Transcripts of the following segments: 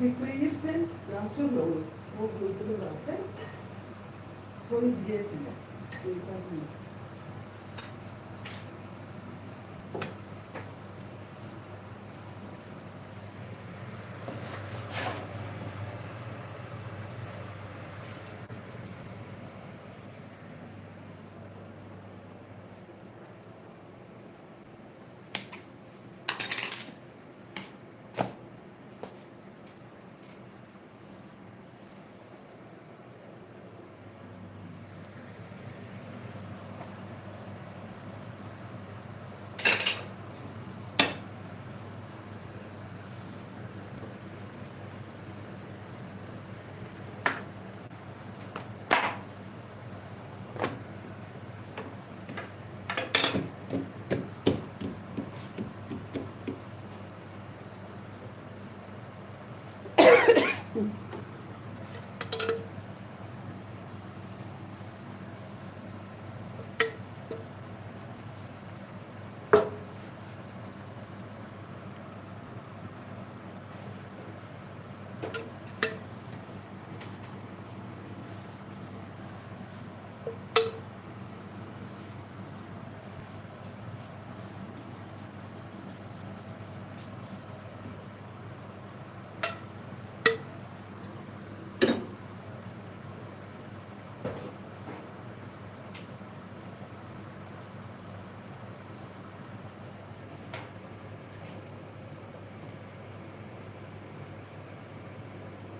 Ekmeği yersen rahatsız da olur. O gözünü zaten. Sonra gideceksin. Gözler değil.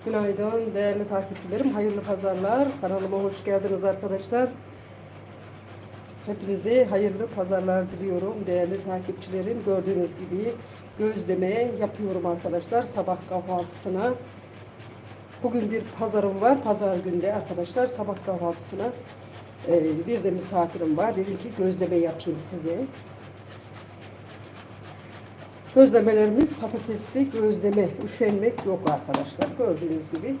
Günaydın değerli takipçilerim. Hayırlı pazarlar. Kanalıma hoş geldiniz arkadaşlar. Hepinize hayırlı pazarlar diliyorum değerli takipçilerim. Gördüğünüz gibi gözleme yapıyorum arkadaşlar sabah kahvaltısına. Bugün bir pazarım var. Pazar günde arkadaşlar sabah kahvaltısına e, bir de misafirim var. Dedim ki gözleme yapayım size. Gözlemelerimiz patatesli gözleme, üşenmek yok arkadaşlar. Gördüğünüz gibi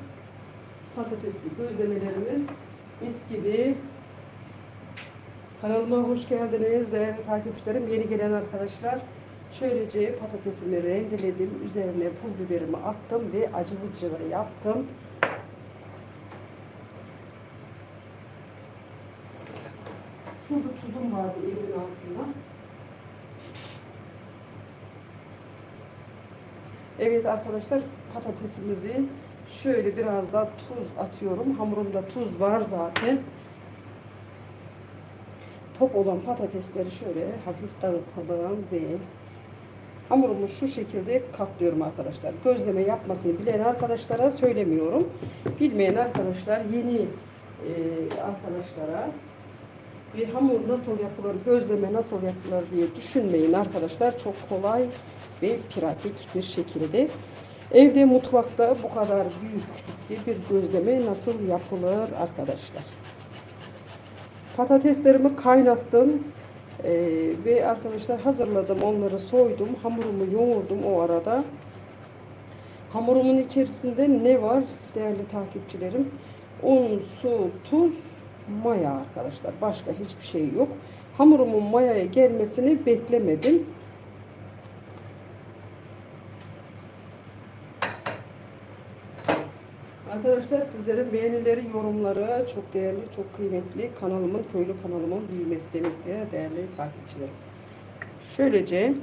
patatesli gözlemelerimiz mis gibi. Kanalıma hoş geldiniz değerli takipçilerim. Yeni gelen arkadaşlar. Şöylece patatesimi rendeledim. Üzerine pul biberimi attım ve acılıcılı yaptım. Şurada tuzum vardı elimin altında. Evet arkadaşlar patatesimizi şöyle biraz da tuz atıyorum. Hamurumda tuz var zaten. Top olan patatesleri şöyle hafif dağıtalım ve hamurumu şu şekilde katlıyorum arkadaşlar. Gözleme yapmasını bilen arkadaşlara söylemiyorum. Bilmeyen arkadaşlar yeni e, arkadaşlara bir hamur nasıl yapılır, gözleme nasıl yapılır diye düşünmeyin arkadaşlar. Çok kolay ve pratik bir şekilde. Evde mutfakta bu kadar büyüklükte bir gözleme nasıl yapılır arkadaşlar. Patateslerimi kaynattım. Ee, ve arkadaşlar hazırladım. Onları soydum. Hamurumu yoğurdum o arada. Hamurumun içerisinde ne var değerli takipçilerim? Un, su, tuz, maya arkadaşlar. Başka hiçbir şey yok. Hamurumun mayaya gelmesini beklemedim. Arkadaşlar sizlerin beğenileri, yorumları çok değerli, çok kıymetli. Kanalımın, köylü kanalımın büyümesi demektir değerli takipçilerim. Şöylece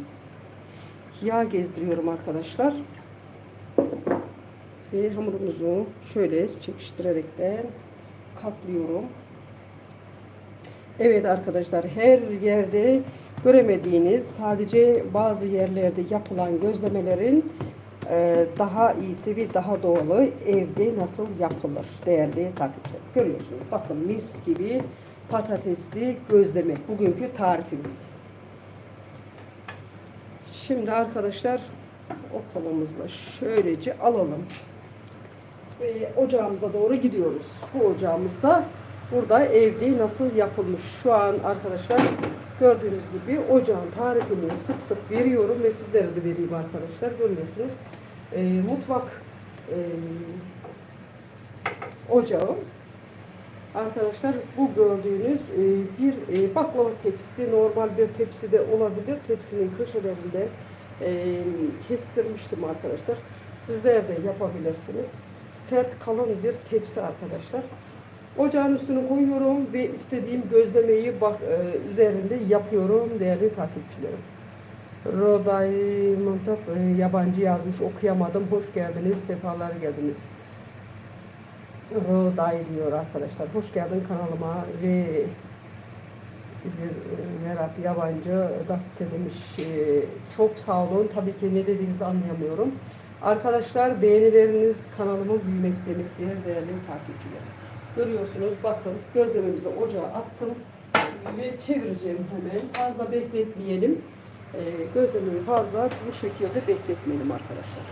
yağ gezdiriyorum arkadaşlar. Ve hamurumuzu şöyle çekiştirerekten katlıyorum. Evet arkadaşlar her yerde göremediğiniz sadece bazı yerlerde yapılan gözlemelerin e, daha iyisi ve daha doğalı evde nasıl yapılır değerli takipçiler. Görüyorsunuz bakın mis gibi patatesli gözleme bugünkü tarifimiz. Şimdi arkadaşlar oklavamızla şöylece alalım. Ve ocağımıza doğru gidiyoruz. Bu ocağımızda burada evde nasıl yapılmış. Şu an arkadaşlar gördüğünüz gibi ocağın tarifini sık sık veriyorum ve sizlere de vereyim arkadaşlar. Görüyorsunuz. e, mutfak e, ocağı. Arkadaşlar bu gördüğünüz e, bir e, baklava tepsisi normal bir tepsi de olabilir. Tepsinin köşelerinde e, kestirmiştim arkadaşlar. Sizler de yapabilirsiniz. Sert kalın bir tepsi arkadaşlar. Ocağın üstüne koyuyorum ve istediğim gözlemeyi bak, e, üzerinde yapıyorum değerli takipçilerim. Roday Montap e, yabancı yazmış okuyamadım. Hoş geldiniz, sefalar geldiniz. Roday diyor arkadaşlar. Hoş geldin kanalıma ve bir Merak yabancı gazete demiş. E, Çok sağ olun. Tabii ki ne dediğinizi anlayamıyorum. Arkadaşlar beğenileriniz kanalımın büyümesi demektir değerli takipçilerim. Görüyorsunuz bakın gözlememizi ocağa attım ve çevireceğim hemen. Fazla bekletmeyelim. E, gözlememi fazla bu şekilde bekletmeyelim arkadaşlar.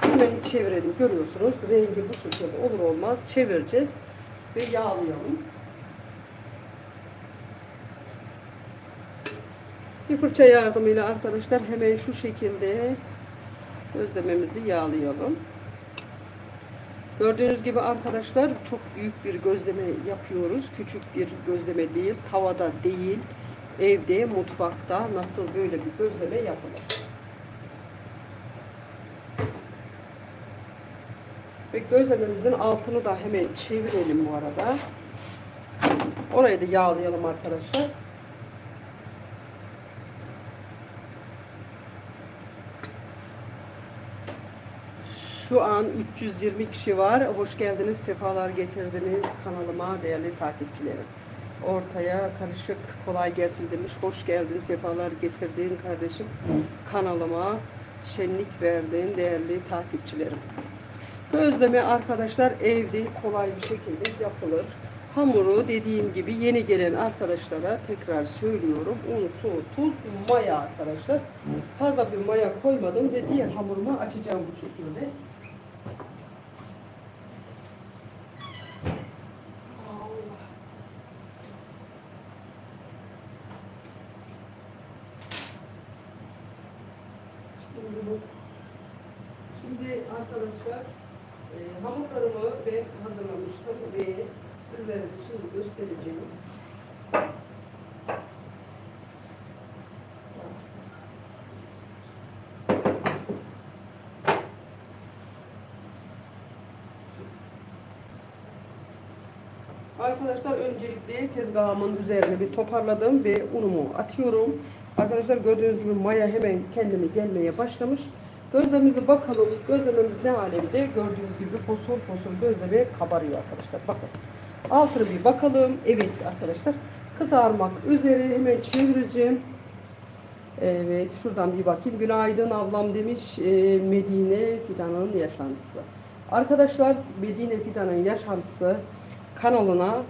Hemen çevirelim. Görüyorsunuz rengi bu şekilde olur olmaz çevireceğiz ve yağlayalım. Bir fırça yardımıyla arkadaşlar hemen şu şekilde gözlememizi yağlayalım. Gördüğünüz gibi arkadaşlar çok büyük bir gözleme yapıyoruz. Küçük bir gözleme değil, tavada değil, evde, mutfakta nasıl böyle bir gözleme yapılır. Ve gözlememizin altını da hemen çevirelim bu arada. Orayı da yağlayalım arkadaşlar. Şu an 320 kişi var. Hoş geldiniz, sefalar getirdiniz kanalıma değerli takipçilerim. Ortaya karışık kolay gelsin demiş. Hoş geldin, sefalar getirdin kardeşim. Kanalıma şenlik verdin değerli takipçilerim. Gözleme arkadaşlar evde kolay bir şekilde yapılır. Hamuru dediğim gibi yeni gelen arkadaşlara tekrar söylüyorum. Un, su, tuz, maya arkadaşlar. Fazla bir maya koymadım ve diğer hamurumu açacağım bu şekilde. Şimdi bu Şimdi arkadaşlar e, hamurlarımı ben hazırlamıştım ve sizlere de şimdi göstereceğim. Arkadaşlar öncelikle tezgahımın üzerine bir toparladım ve unumu atıyorum. Arkadaşlar gördüğünüz gibi maya hemen kendine gelmeye başlamış. Gözlemimize bakalım. Gözlememiz ne alemde? Gördüğünüz gibi fosfor fosfor gözleme kabarıyor arkadaşlar. Bakın. Altına bir bakalım. Evet arkadaşlar. Kızarmak üzere hemen çevireceğim. Evet şuradan bir bakayım. Günaydın ablam demiş e, Medine Fidan'ın yaşantısı. Arkadaşlar Medine Fidan'ın yaşantısı kanalına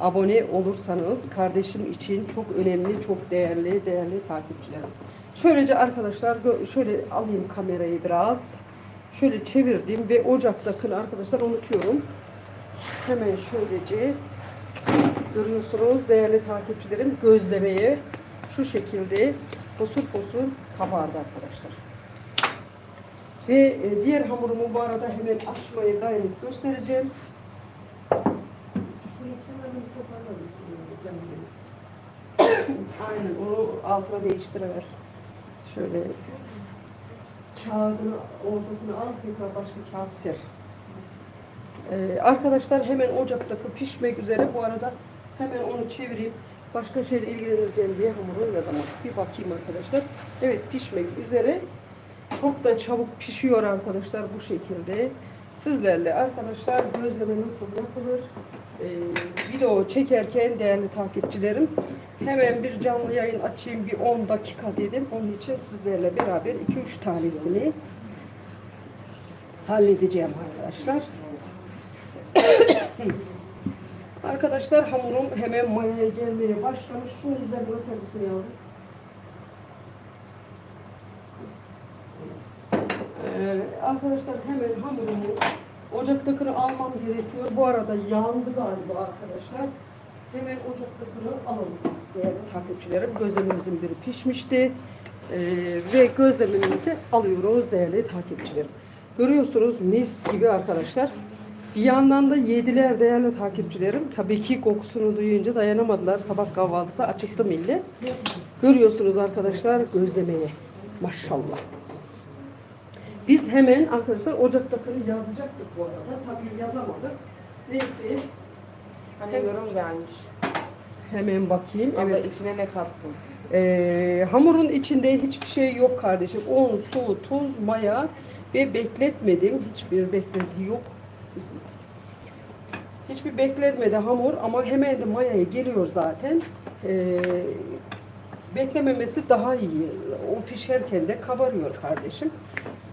abone olursanız kardeşim için çok önemli, çok değerli, değerli takipçilerim. Şöylece arkadaşlar şöyle alayım kamerayı biraz. Şöyle çevirdim ve ocaktakini arkadaşlar unutuyorum. Hemen şöylece görüyorsunuz değerli takipçilerim gözlemeye şu şekilde fosur fosur kabardı arkadaşlar. Ve e, diğer hamurumu bu arada hemen açmayı gayret göstereceğim. Şunu kenarını toparlar mısın canım benim? Aynen onu altına değiştiriver. Şöyle kağıdını ortasına al tekrar başka kağıt ser. Ee, arkadaşlar hemen ocaktaki pişmek üzere bu arada hemen onu çevireyim. Başka şeyle ilgileneceğim diye hamuru yazamam. Bir bakayım arkadaşlar. Evet pişmek üzere. Çok da çabuk pişiyor arkadaşlar bu şekilde. Sizlerle arkadaşlar gözleme nasıl yapılır? Ee, video çekerken değerli takipçilerim hemen bir canlı yayın açayım bir 10 dakika dedim. Onun için sizlerle beraber 2-3 tanesini halledeceğim arkadaşlar. arkadaşlar hamurum hemen mayaya gelmeye başlamış. Şunun üzerine öter misin yavrum? Ee, arkadaşlar hemen hamurumu ocaktakini almam gerekiyor. Bu arada yandı galiba arkadaşlar. Hemen ocaktakini alalım değerli takipçilerim. Gözlemimizin biri pişmişti. Ee, ve gözlememizi alıyoruz değerli takipçilerim. Görüyorsunuz mis gibi arkadaşlar. Bir yandan da yediler değerli takipçilerim. Tabii ki kokusunu duyunca dayanamadılar. Sabah kahvaltısı açıktı milli. Görüyorsunuz arkadaşlar gözlemeye. Maşallah. Biz hemen arkadaşlar ocaktakini yazacaktık bu arada. Tabii yazamadık. Neyse Hani yorum gelmiş. hemen bakayım. Abla Evet. içine ne kattın? Ee, hamurun içinde hiçbir şey yok kardeşim. Un, su, tuz, maya ve bekletmedim. Hiçbir beklenti yok. Hiçbir bekletmedi hamur ama hemen de mayaya geliyor zaten. Ee, beklememesi daha iyi. O pişerken de kabarıyor kardeşim.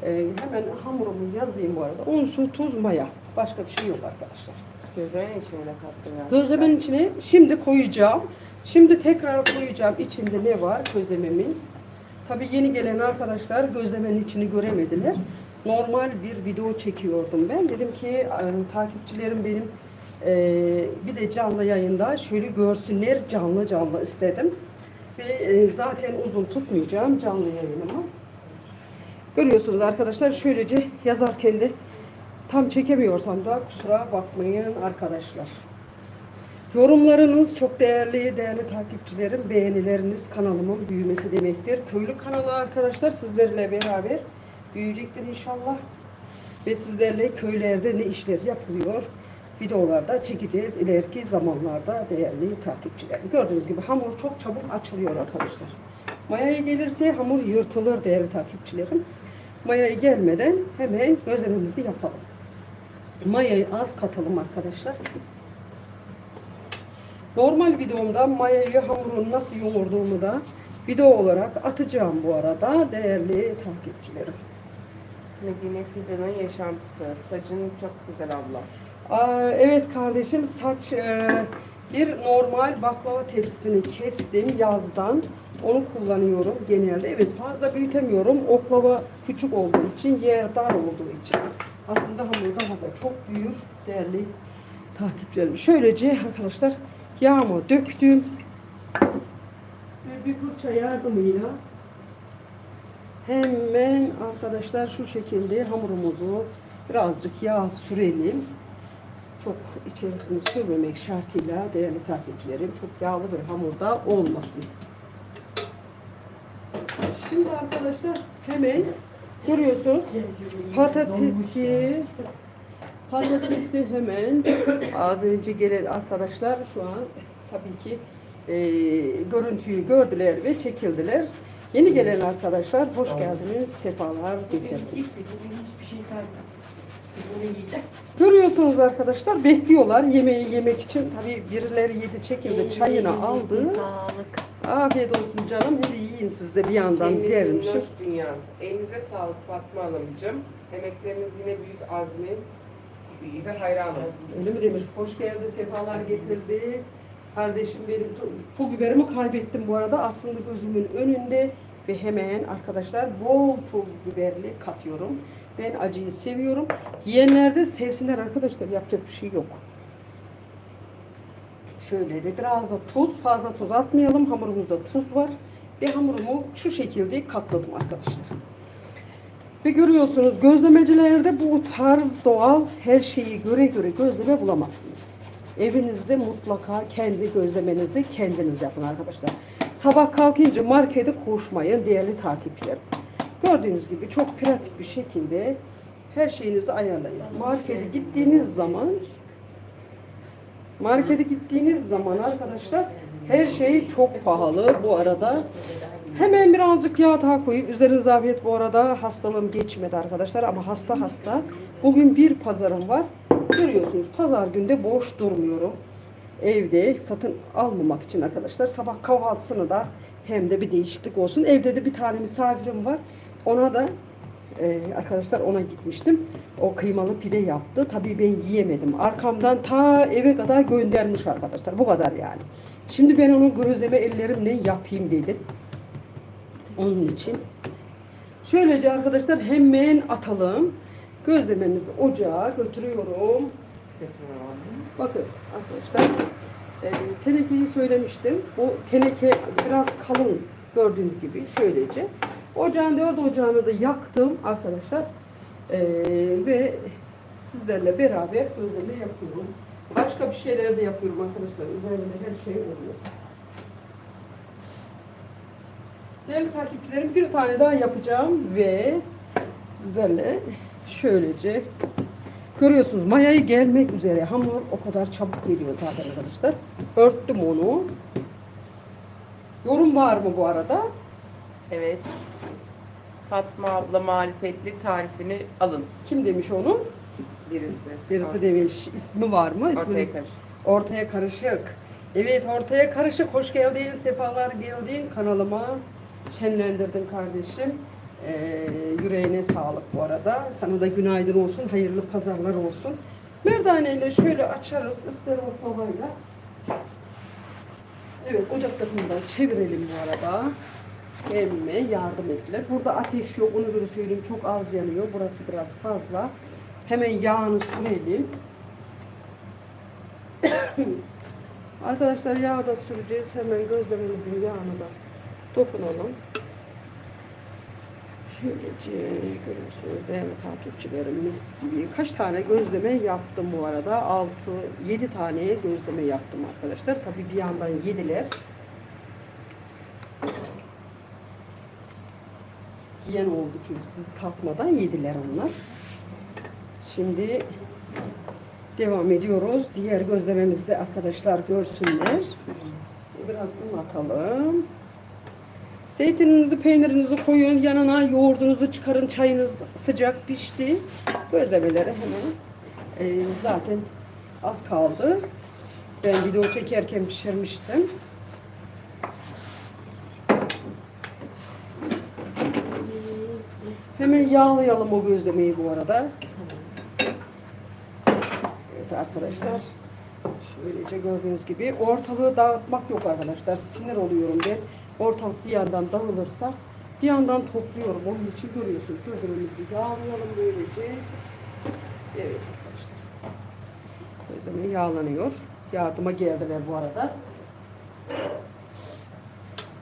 Ee, hemen hamurumu yazayım bu arada. Un, su, tuz, maya. Başka bir şey yok arkadaşlar. Gözlerin içine ne kattın ya? Gözlemenin içine şimdi koyacağım. Şimdi tekrar koyacağım içinde ne var gözlememin. Tabii yeni gelen arkadaşlar gözlemenin içini göremediler. Normal bir video çekiyordum ben. Dedim ki takipçilerim benim e, bir de canlı yayında şöyle görsünler canlı canlı istedim. Ve e, zaten uzun tutmayacağım canlı yayınımı. Görüyorsunuz arkadaşlar şöylece yazarken de tam çekemiyorsam da kusura bakmayın arkadaşlar. Yorumlarınız çok değerli, değerli takipçilerim. Beğenileriniz kanalımın büyümesi demektir. Köylü kanalı arkadaşlar sizlerle beraber büyüyecektir inşallah. Ve sizlerle köylerde ne işler yapılıyor videolarda çekeceğiz ileriki zamanlarda değerli takipçilerim. Gördüğünüz gibi hamur çok çabuk açılıyor arkadaşlar. Mayaya gelirse hamur yırtılır değerli takipçilerim. Mayaya gelmeden hemen gözlememizi yapalım. Mayayı az katalım arkadaşlar. Normal videomda mayayı hamurun nasıl yoğurduğumu da video olarak atacağım bu arada değerli takipçilerim. Medine Fidan'ın yaşantısı. Saçın çok güzel abla. Aa, evet kardeşim saç e, bir normal baklava tepsisini kestim yazdan. Onu kullanıyorum genelde. Evet fazla büyütemiyorum. Oklava küçük olduğu için, yer dar olduğu için. Aslında hamur daha da çok büyür değerli takipçilerim. Şöylece arkadaşlar yağımı döktüm. Ve bir fırça yardımıyla hemen arkadaşlar şu şekilde hamurumuzu birazcık yağ sürelim. Çok içerisini sürmemek şartıyla değerli takipçilerim çok yağlı bir hamurda olmasın. Şimdi arkadaşlar hemen görüyorsunuz patatesi patatesi hemen az önce gelen arkadaşlar şu an tabii ki e, görüntüyü gördüler ve çekildiler. Yeni gelen arkadaşlar hoş geldiniz, sefalar getirdiniz. Görüyorsunuz arkadaşlar bekliyorlar yemeği yemek için. Tabii birileri yedi çekildi çayını aldı. Sağlık. Afiyet olsun canım. Hadi yiyin siz de bir yandan Elinizin dermişim. loş dünyası. Elinize sağlık Fatma Hanımcığım. Emekleriniz yine büyük azmi. Size hayranım. Öyle mi demiş? Hoş geldi, sefalar getirdi. Kardeşim benim tu- pul biberimi kaybettim bu arada. Aslında gözümün önünde ve hemen arkadaşlar bol pul biberli katıyorum. Ben acıyı seviyorum. Yiyenler de sevsinler arkadaşlar. Yapacak bir şey yok. Şöyle de biraz da tuz. Fazla tuz atmayalım. Hamurumuzda tuz var. Ve hamurumu şu şekilde katladım arkadaşlar. Ve görüyorsunuz gözlemecilerde bu tarz doğal her şeyi göre göre gözleme bulamazsınız. Evinizde mutlaka kendi gözlemenizi kendiniz yapın arkadaşlar. Sabah kalkınca markete koşmayın değerli takipçilerim. Gördüğünüz gibi çok pratik bir şekilde her şeyinizi ayarlayın. Markete gittiğiniz zaman markete gittiğiniz zaman arkadaşlar her şey çok pahalı bu arada. Hemen birazcık yağ daha koyup üzerinize afiyet bu arada hastalığım geçmedi arkadaşlar ama hasta hasta. Bugün bir pazarım var. Görüyorsunuz pazar günde boş durmuyorum. Evde satın almamak için arkadaşlar sabah kahvaltısını da hem de bir değişiklik olsun. Evde de bir tane misafirim var. Ona da e, arkadaşlar ona gitmiştim. O kıymalı pide yaptı. Tabii ben yiyemedim. Arkamdan ta eve kadar göndermiş arkadaşlar. Bu kadar yani. Şimdi ben onu gözleme ellerimle yapayım dedim. Onun için. Şöylece arkadaşlar hemen atalım. Gözlememizi ocağa götürüyorum. Bakın arkadaşlar e, tenekeyi söylemiştim. Bu teneke biraz kalın Gördüğünüz gibi şöylece. Ocağın dört ocağını da yaktım arkadaşlar. Ee, ve sizlerle beraber gözleme yapıyorum. Başka bir şeyler de yapıyorum arkadaşlar. Üzerinde her şey oluyor. Değerli takipçilerim bir tane daha yapacağım ve sizlerle şöylece görüyorsunuz mayayı gelmek üzere. Hamur o kadar çabuk geliyor zaten arkadaşlar. Örttüm onu. Yorum var mı bu arada? Evet. Fatma abla marifetli tarifini alın Kim demiş onu? birisi. Birisi demiş. İsmi var mı? İsmi Ortaya karış. Ortaya karışık. Evet ortaya karışık. Hoş geldin. Sefalar geldin. Kanalıma şenlendirdin kardeşim. Ee, yüreğine sağlık bu arada. Sana da günaydın olsun. Hayırlı pazarlar olsun. Merdane ile şöyle açarız. ıstır oklavayla. Evet ocaktakinden çevirelim bu arada. Emme yardım ettiler. Burada ateş yok. Onu böyle söyleyeyim. Çok az yanıyor. Burası biraz fazla. Hemen yağını sürelim. Arkadaşlar yağ da süreceğiz. Hemen gözlememizin yağını da dokunalım. Şöylece görüyorsunuz değerli takipçilerimiz gibi. Kaç tane gözleme yaptım bu arada? 6, 7 tane gözleme yaptım arkadaşlar. Tabii bir yandan yediler. Yiyen oldu çünkü siz kalkmadan yediler onlar. Şimdi Devam ediyoruz. Diğer gözlememizde arkadaşlar görsünler. Biraz un atalım. Zeytininizi, peynirinizi koyun. Yanına yoğurdunuzu çıkarın. Çayınız sıcak pişti. Gözlemeleri hemen e, zaten az kaldı. Ben video çekerken pişirmiştim. Hemen yağlayalım o gözlemeyi bu arada. Evet arkadaşlar. Şöylece gördüğünüz gibi ortalığı dağıtmak yok arkadaşlar. Sinir oluyorum ben. Ortalık bir yandan dağılırsa bir yandan topluyorum. Onun için görüyorsunuz. Gözlememizi yağlayalım böylece. Evet arkadaşlar. Gözleme yağlanıyor. Yardıma geldiler bu arada.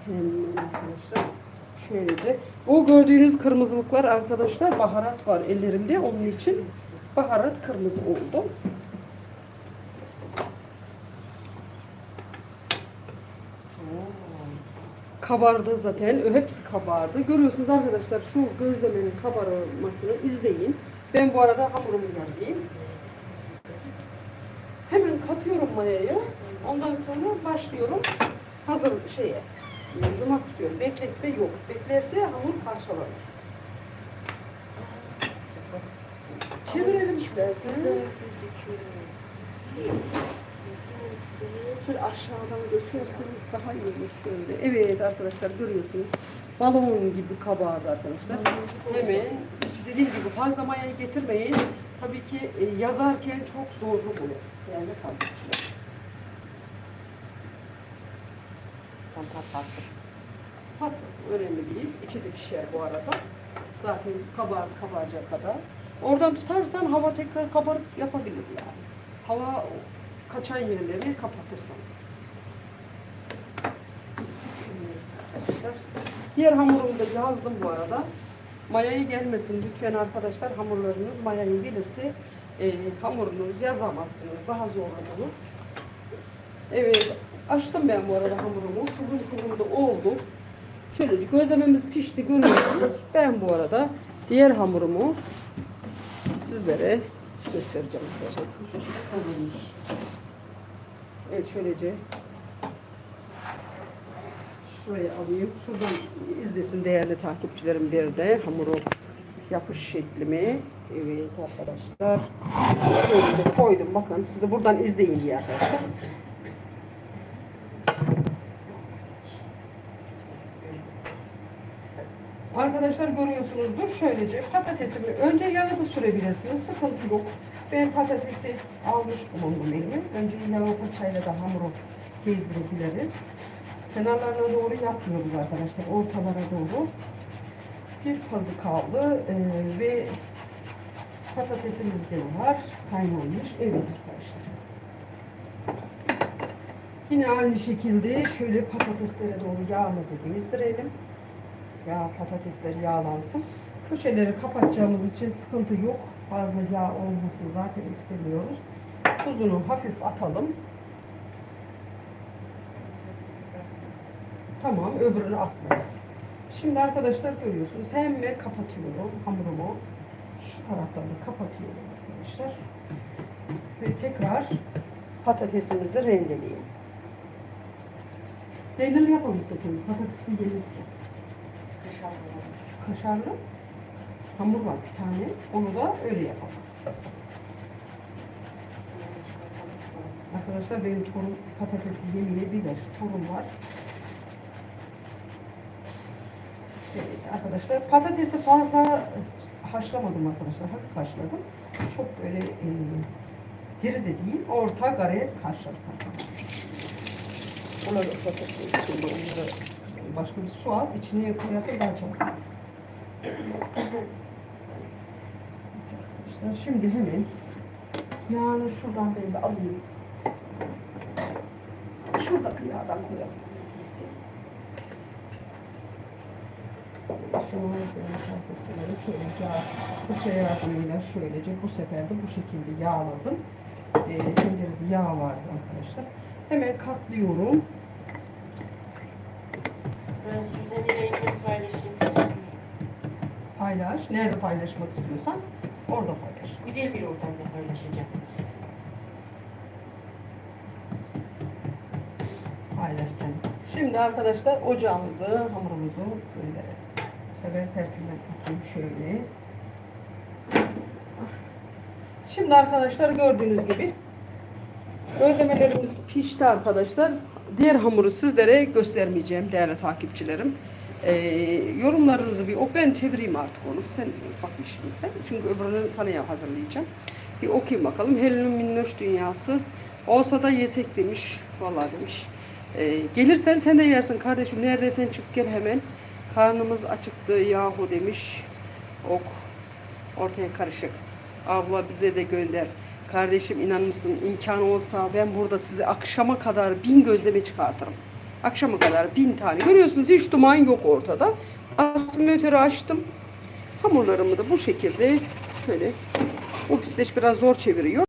Hemen arkadaşlar. Şöylece. O gördüğünüz kırmızılıklar arkadaşlar baharat var ellerimde. Onun için baharat kırmızı oldu. Kabardı zaten. Hepsi kabardı. Görüyorsunuz arkadaşlar şu gözlemenin kabarmasını izleyin. Ben bu arada hamurumu yazayım. Hemen katıyorum mayayı. Ondan sonra başlıyorum hazır şeye. Yumak tutuyorum. Bekletme yok. Beklerse hamur parçalanır. Çevirelim istersen. Siz aşağıdan gösterirseniz daha iyi olur şöyle. Evet arkadaşlar görüyorsunuz. Balon gibi kabardı arkadaşlar. Hemen dediğim gibi fazla mayayı getirmeyin. Tabii ki e, yazarken çok zorlu olur. Yani takipçiler. Tam patlattım. Patlasın önemli değil. İçi de pişer bu arada. Zaten kabar kabaracak kadar. Oradan tutarsan hava tekrar kabarıp yapabilir yani. Hava kaçan yerleri kapatırsanız. Diğer hamurumu da yazdım bu arada. Mayayı gelmesin lütfen arkadaşlar. Hamurlarınız mayayı gelirse e, hamurunuz yazamazsınız. Daha zor olur. Evet. Açtım ben bu arada hamurumu. Kıvrım kıvrım da oldu. Şöylece gözlememiz pişti görüyorsunuz. Ben bu arada diğer hamurumu sizlere göstereceğim arkadaşlar. Evet şöylece şuraya alayım. Şuradan izlesin değerli takipçilerim bir de hamuru yapış şeklimi. Evet arkadaşlar. Şöyle koydum. Bakın siz de buradan izleyin diye arkadaşlar. Arkadaşlar görüyorsunuzdur. Şöylece patatesimi önce yağı da sürebilirsiniz. Sıkıntı yok. Ben patatesi almış bulundum elime. Önce yağı fırçayla da hamuru gezdirebiliriz. Kenarlarına doğru yapmıyoruz arkadaşlar. Ortalara doğru. Bir pazı kaldı. Ee, ve patatesimiz de var. Kaynanmış. Evet arkadaşlar. Yine aynı şekilde şöyle patateslere doğru yağımızı gezdirelim. Yağ patatesler yağlansın. Köşeleri kapatacağımız için sıkıntı yok. Fazla yağ olmasın zaten istemiyoruz. Tuzunu hafif atalım. Tamam öbürünü atmayız. Şimdi arkadaşlar görüyorsunuz hemen kapatıyorum hamurumu. Şu taraftan da kapatıyorum arkadaşlar. Ve tekrar patatesimizi rendeleyelim. Peynirli yapalım istedim. Patatesli gelirse. Kaşarlı hamur var bir tane. Onu da öyle yapalım. Arkadaşlar benim torun patatesli yemeyebilir. Torun var. Evet arkadaşlar patatesi fazla haşlamadım arkadaşlar. Hafif haşladım. Çok böyle e, diri de değil. Orta haşladık arkadaşlar. Onları ıslatıp başka bir su al. içine koyarsan daha çabuk olur. Evet arkadaşlar şimdi hemen yağını şuradan ben de alayım. Şuradaki yağdan koyalım. Şöyle yağ, fırça yardımıyla şöylece bu sefer de bu şekilde yağladım. Ee, tencerede yağ vardı arkadaşlar. Hemen katlıyorum. Ben Suzan'ı yayınları paylaşayım. Paylaş. Nerede paylaşmak istiyorsan orada paylaş. Güzel bir ortamda paylaşacağım. Paylaşacağım. Şimdi arkadaşlar ocağımızı, hamurumuzu gönderelim. Bu sefer tersinden atayım şöyle. Şimdi arkadaşlar gördüğünüz gibi gözlemelerimiz pişti arkadaşlar. Diğer hamuru sizlere göstermeyeceğim değerli takipçilerim. Ee, yorumlarınızı bir o ben çevireyim artık onu. Sen bakmışsın sen. Çünkü öbürünü sana ya hazırlayacağım. Bir okuyayım bakalım. Helen'in minnoş dünyası olsa da yesek demiş. Vallahi demiş. Ee, gelirsen sen de yersin kardeşim. Neredeysen çık gel hemen. Karnımız acıktı yahu demiş. Ok. Ortaya karışık. Abla bize de gönder. Kardeşim inanır mısın imkanı olsa ben burada size akşama kadar bin gözleme çıkartırım. Akşama kadar bin tane. Görüyorsunuz hiç duman yok ortada. Asimülatörü açtım. Hamurlarımı da bu şekilde şöyle bu pisteç biraz zor çeviriyor.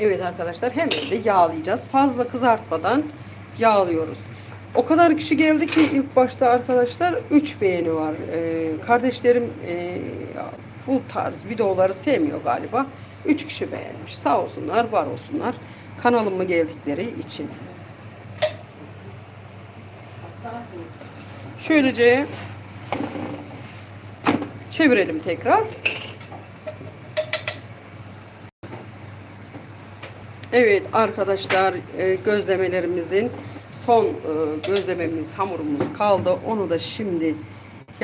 Evet arkadaşlar hemen de yağlayacağız. Fazla kızartmadan yağlıyoruz. O kadar kişi geldi ki ilk başta arkadaşlar 3 beğeni var. Ee, kardeşlerim e, bu tarz videoları sevmiyor galiba. 3 kişi beğenmiş. Sağ olsunlar, var olsunlar. Kanalıma geldikleri için. Şöylece çevirelim tekrar. Evet arkadaşlar e, gözlemelerimizin son e, gözlememiz hamurumuz kaldı. Onu da şimdi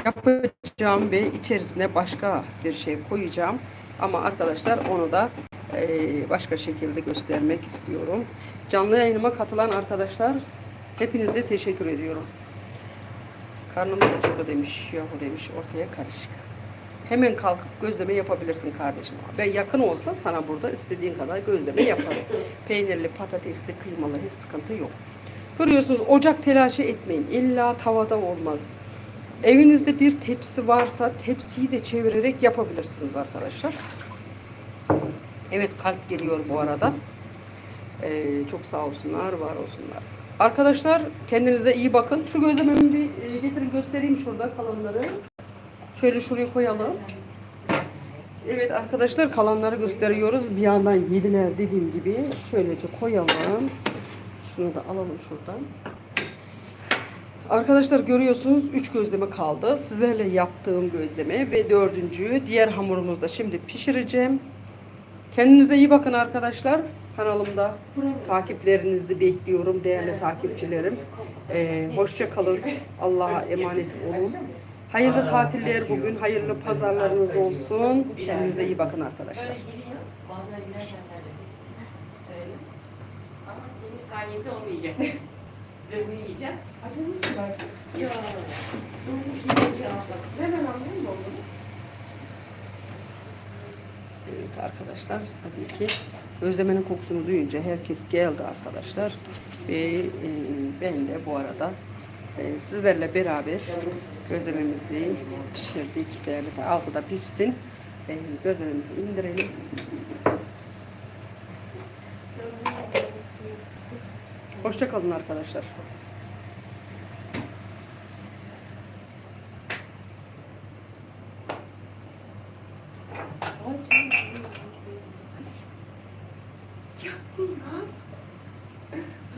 yapacağım ve içerisine başka bir şey koyacağım. Ama arkadaşlar onu da e, başka şekilde göstermek istiyorum. Canlı yayınıma katılan arkadaşlar hepinize teşekkür ediyorum. Karnım acıktı demiş, yahu demiş, ortaya karışık. Hemen kalkıp gözleme yapabilirsin kardeşim. Ve yakın olsa sana burada istediğin kadar gözleme yaparım. Peynirli, patatesli, kıymalı hiç sıkıntı yok. Görüyorsunuz ocak telaşı etmeyin. İlla tavada olmaz. Evinizde bir tepsi varsa tepsiyi de çevirerek yapabilirsiniz arkadaşlar. Evet kalp geliyor bu arada. Ee, çok sağ olsunlar, var olsunlar. Arkadaşlar kendinize iyi bakın. Şu gözlememi bir e, getirin göstereyim şurada kalanları. Şöyle şuraya koyalım. Evet arkadaşlar kalanları gösteriyoruz. Bir yandan yediler dediğim gibi. Şöylece koyalım. Şunu da alalım şuradan. Arkadaşlar görüyorsunuz 3 gözleme kaldı. Sizlerle yaptığım gözleme ve dördüncüyü diğer hamurumuzda şimdi pişireceğim. Kendinize iyi bakın arkadaşlar. Kanalımda takiplerinizi bekliyorum değerli takipçilerim. Ee, hoşça kalın. Allah'a emanet olun. Hayırlı tatiller bugün. Hayırlı pazarlarınız olsun. Kendinize iyi bakın arkadaşlar. Böyle giriyor. Bazen girerken tercih Öyle. Ama senin halinde olmayacak. Dönümü yiyeceğim. Açılmış mı belki? Ya. Dolmuş yiyeceğim. Hemen anlayayım mı onu? Evet arkadaşlar tabii ki gözlemenin kokusunu duyunca herkes geldi arkadaşlar. Ve e, ben de bu arada e, sizlerle beraber gözlememizi pişirdik. Değerli altıda pişsin. E, gözlememizi indirelim. Hoşça kalın arkadaşlar.